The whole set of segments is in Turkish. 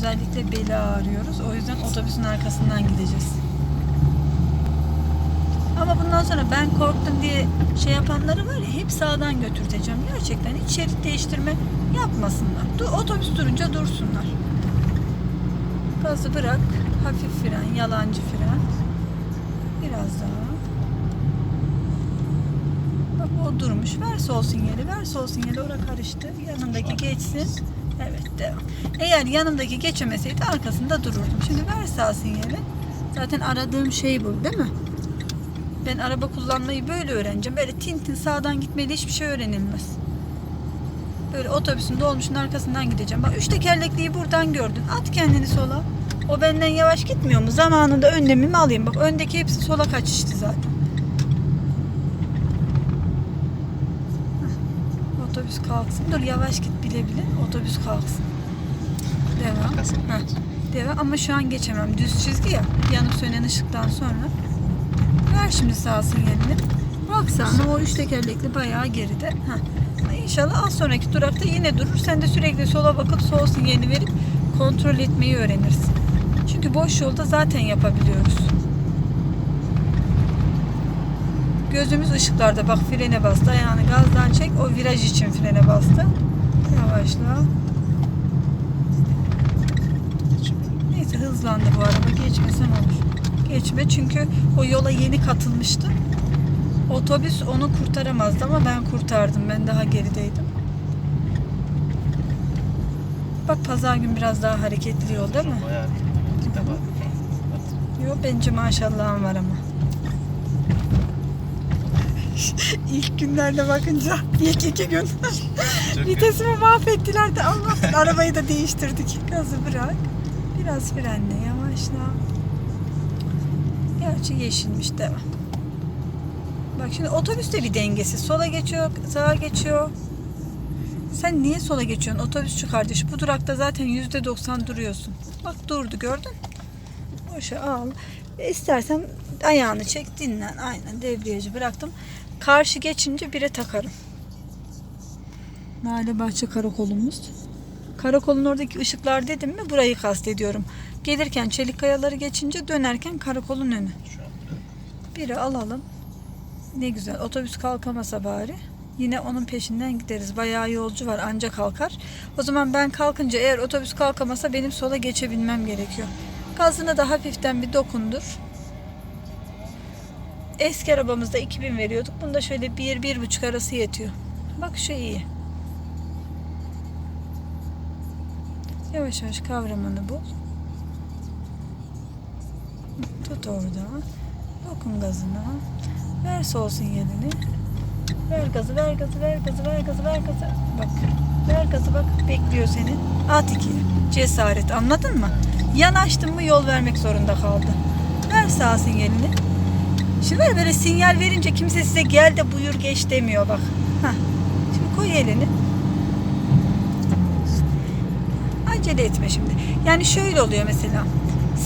özellikle beli ağrıyoruz. O yüzden otobüsün arkasından gideceğiz. Ama bundan sonra ben korktum diye şey yapanları var ya hep sağdan götürteceğim. Gerçekten hiç şerit değiştirme yapmasınlar. Du otobüs durunca dursunlar. Gazı bırak. Hafif fren, yalancı fren. Biraz daha. Bak o durmuş. Ver sol sinyali, ver sol sinyali. Ora karıştı. Yanındaki geçsin. Evet devam. Eğer yanımdaki geçemeseydi arkasında dururdum. Şimdi ver sağ sinyali. Zaten aradığım şey bu değil mi? Ben araba kullanmayı böyle öğreneceğim. Böyle tin tin sağdan gitmeyle hiçbir şey öğrenilmez. Böyle otobüsün dolmuşun arkasından gideceğim. Bak üç tekerlekliyi buradan gördün. At kendini sola. O benden yavaş gitmiyor mu? Zamanında önlemimi alayım. Bak öndeki hepsi sola kaçıştı zaten. Otobüs kalksın. Dur yavaş git bile bile. Otobüs kalksın. Devam. Heh. Devam ama şu an geçemem. Düz çizgi ya. Yanıp sönen ışıktan sonra. Ver şimdi sağ sinyalini. Baksana o üç tekerlekli bayağı geride. Heh. İnşallah az sonraki durakta yine durur. Sen de sürekli sola bakıp sol sinyalini verip kontrol etmeyi öğrenirsin. Çünkü boş yolda zaten yapabiliyoruz. Gözümüz ışıklarda. Bak frene bastı. Ayağını gazdan çek. O viraj için frene bastı. Yavaşla. Neyse hızlandı bu araba. Geçmesen olur. Geçme çünkü o yola yeni katılmıştı. Otobüs onu kurtaramazdı ama ben kurtardım. Ben daha gerideydim. Bak pazar gün biraz daha hareketli yol değil mi? Bayağı. Yok bence maşallahım var ama. İlk günlerde bakınca ilk iki gün vitesimi mahvettiler de Allah arabayı da değiştirdik. Gazı bırak. Biraz frenle yavaşla. Gerçi yeşilmiş devam. Bak şimdi otobüste bir dengesi. Sola geçiyor, sağa geçiyor. Sen niye sola geçiyorsun otobüsçü kardeş? Bu durakta zaten yüzde doksan duruyorsun. Bak durdu gördün. Boşa al. E, İstersen ayağını çek dinlen. Aynen debriyajı bıraktım. Karşı geçince bire takarım. Lale Bahçe Karakolumuz. Karakolun oradaki ışıklar dedim mi burayı kastediyorum. Gelirken çelik kayaları geçince dönerken karakolun önü. Biri alalım. Ne güzel. Otobüs kalkamasa bari. Yine onun peşinden gideriz. Bayağı yolcu var anca kalkar. O zaman ben kalkınca eğer otobüs kalkamasa benim sola geçebilmem gerekiyor. Gazına da hafiften bir dokundur. Eski arabamızda 2000 veriyorduk. Bunda şöyle 1-1,5 arası yetiyor. Bak şu iyi. Yavaş yavaş kavramanı bul. Tut orada. Dokun gazına. Ver sol sinyalini. Ver gazı, ver gazı, ver gazı, ver gazı, ver gazı. Bak. Ver gazı bak. Bekliyor seni. At ikiye. Cesaret. Anladın mı? Yanaştın mı yol vermek zorunda kaldı. Ver sağ sinyalini. Şimdi böyle, böyle sinyal verince kimse size gel de buyur geç demiyor bak. Hah. Şimdi koy elini. Acele etme şimdi. Yani şöyle oluyor mesela.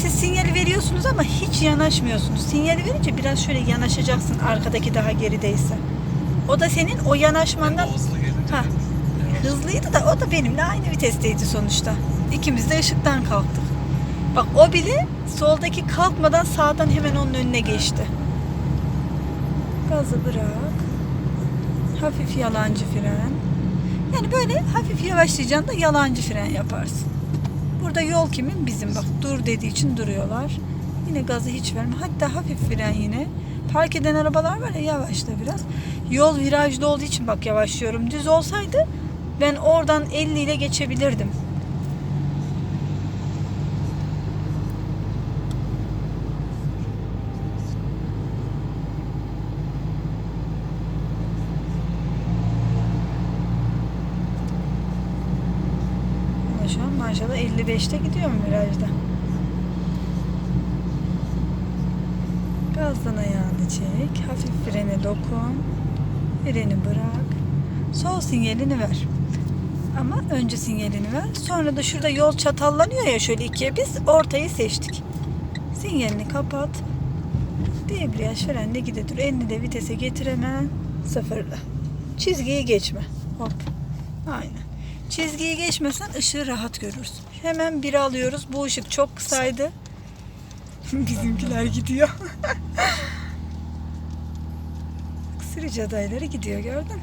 Siz sinyali veriyorsunuz ama hiç yanaşmıyorsunuz. Sinyali verince biraz şöyle yanaşacaksın arkadaki daha gerideyse. O da senin o yanaşmandan hızlı. Ha. Hızlıydı da o da benimle aynı vitesteydi sonuçta. İkimiz de ışıktan kalktık. Bak o bile soldaki kalkmadan sağdan hemen onun önüne geçti. Gazı bırak. Hafif yalancı fren. Yani böyle hafif yavaşlayacaksın da yalancı fren yaparsın. Burada yol kimin? Bizim. Bak dur dediği için duruyorlar. Yine gazı hiç verme. Hatta hafif fren yine. Park eden arabalar var ya yavaşla biraz. Yol virajlı olduğu için bak yavaşlıyorum. Düz olsaydı ben oradan 50 ile geçebilirdim. Ama şu an maşallah 55'te gidiyorum virajda. Gazdan ayağını çek. Hafif frene dokun. Freni bırak. Sol sinyalini ver. Ama önce sinyalini ver. Sonra da şurada yol çatallanıyor ya şöyle ikiye. Biz ortayı seçtik. Sinyalini kapat. Debriyaj frenle gide dur. Elini de vitese getir hemen. Sıfırla. Çizgiyi geçme. Hop. Aynen. Çizgiyi geçmesen ışığı rahat görürsün. Hemen biri alıyoruz. Bu ışık çok kısaydı. Bizimkiler gidiyor. Sırıcı adayları gidiyor gördün. mü?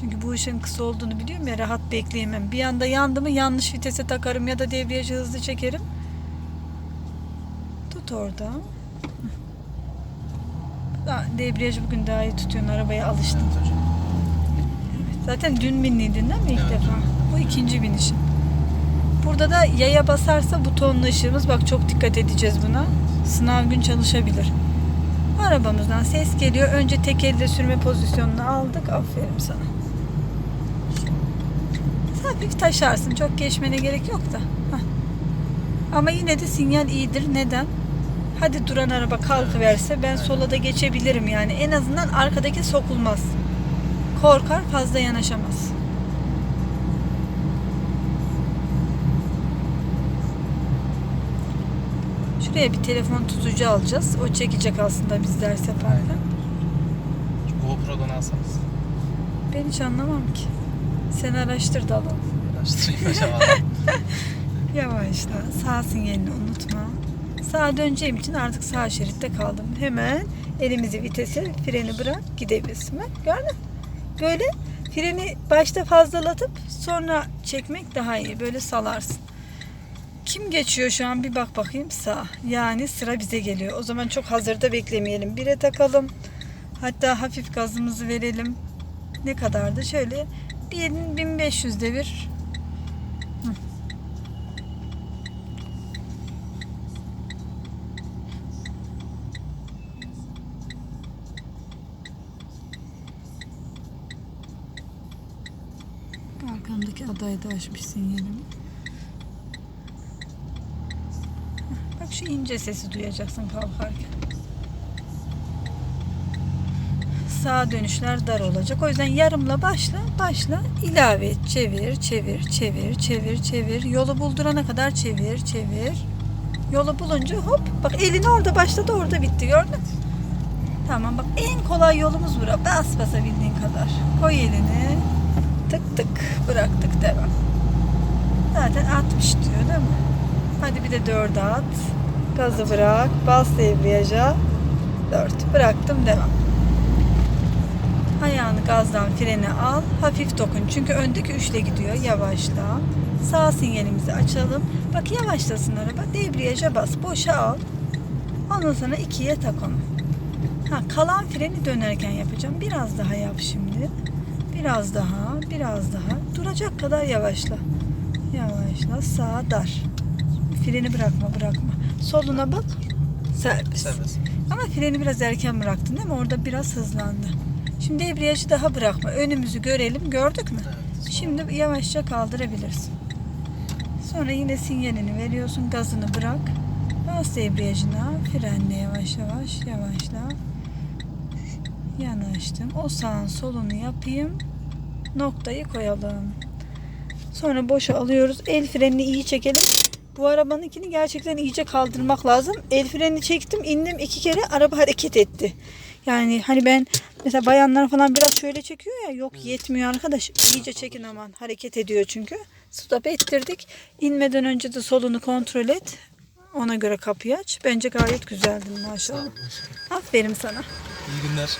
Çünkü bu ışığın kısa olduğunu biliyorum ya rahat bekleyemem. Bir anda yandı mı yanlış vitese takarım ya da debriyajı hızlı çekerim. Tut orada. Debriyajı bugün daha iyi tutuyorsun. Arabaya alıştın. Evet hocam. Zaten dün binliydin değil mi ilk Evet. defa? Bu ikinci binişim. Burada da yaya basarsa butonlu ışığımız. Bak çok dikkat edeceğiz buna. Sınav gün çalışabilir. Arabamızdan ses geliyor. Önce tek elle sürme pozisyonunu aldık. Aferin sana. Hafif taşarsın. Çok geçmene gerek yok da. Hah. Ama yine de sinyal iyidir. Neden? Hadi duran araba kalkıverse ben sola da geçebilirim yani. En azından arkadaki sokulmaz. Korkar fazla yanaşamaz. Şuraya bir telefon tutucu alacağız. O çekecek aslında biz ders yaparken. GoPro'dan alsanız. Ben hiç anlamam ki. Sen araştır da alalım. Araştırayım hocam. Yavaşla. Sağ sinyalini unutma. Sağa döneceğim için artık sağ şeritte kaldım. Hemen elimizi vitese, freni bırak gidebilirsin. Bak, Gördün? Böyle freni başta fazlalatıp sonra çekmek daha iyi. Böyle salarsın. Kim geçiyor şu an bir bak bakayım sağ. Yani sıra bize geliyor. O zaman çok hazırda beklemeyelim. Bire takalım. Hatta hafif gazımızı verelim. Ne kadardı? Şöyle 1500'de bir Arkamdaki aday da açmış sinyalimi. Bak şu ince sesi duyacaksın kalkarken. Sağa dönüşler dar olacak. O yüzden yarımla başla, başla, ilave et. Çevir, çevir, çevir, çevir, çevir. Yolu buldurana kadar çevir, çevir. Yolu bulunca hop, bak elini orada başladı, orada bitti gördün mü? Tamam bak en kolay yolumuz bura. Bas basabildiğin kadar. Koy elini. Tık tık bıraktık devam. Zaten 60 diyor değil mi? Hadi bir de 4 at. Gazı bırak. Bas debriyaja. 4. Bıraktım devam. Ayağını gazdan frene al. Hafif dokun. Çünkü öndeki 3 ile gidiyor. Yavaşla. Sağ sinyalimizi açalım. Bak yavaşlasın araba. Debriyaja bas. Boşa al. Ondan sonra 2'ye tak onu. Ha, kalan freni dönerken yapacağım. Biraz daha yap şimdi. Biraz daha, biraz daha. Duracak kadar yavaşla. Yavaşla. Sağa dar. Freni bırakma, bırakma. Soluna bak. Serbest. Serbest. Ama freni biraz erken bıraktın değil mi? Orada biraz hızlandı. Şimdi debriyajı daha bırakma. Önümüzü görelim. Gördük mü? Evet. Şimdi yavaşça kaldırabilirsin. Sonra yine sinyalini veriyorsun. Gazını bırak. Bas debriyajına. Frenle yavaş yavaş yavaşla. Yanaştım. O sağın solunu yapayım. Noktayı koyalım. Sonra boşa alıyoruz. El frenini iyi çekelim. Bu arabanınkini gerçekten iyice kaldırmak lazım. El frenini çektim, indim iki kere araba hareket etti. Yani hani ben mesela bayanlar falan biraz şöyle çekiyor ya yok yetmiyor arkadaş. İyice çekin aman hareket ediyor çünkü. Stop ettirdik. İnmeden önce de solunu kontrol et. Ona göre kapıyı aç. Bence gayet güzeldin maşallah. Aferin sana. İyi günler.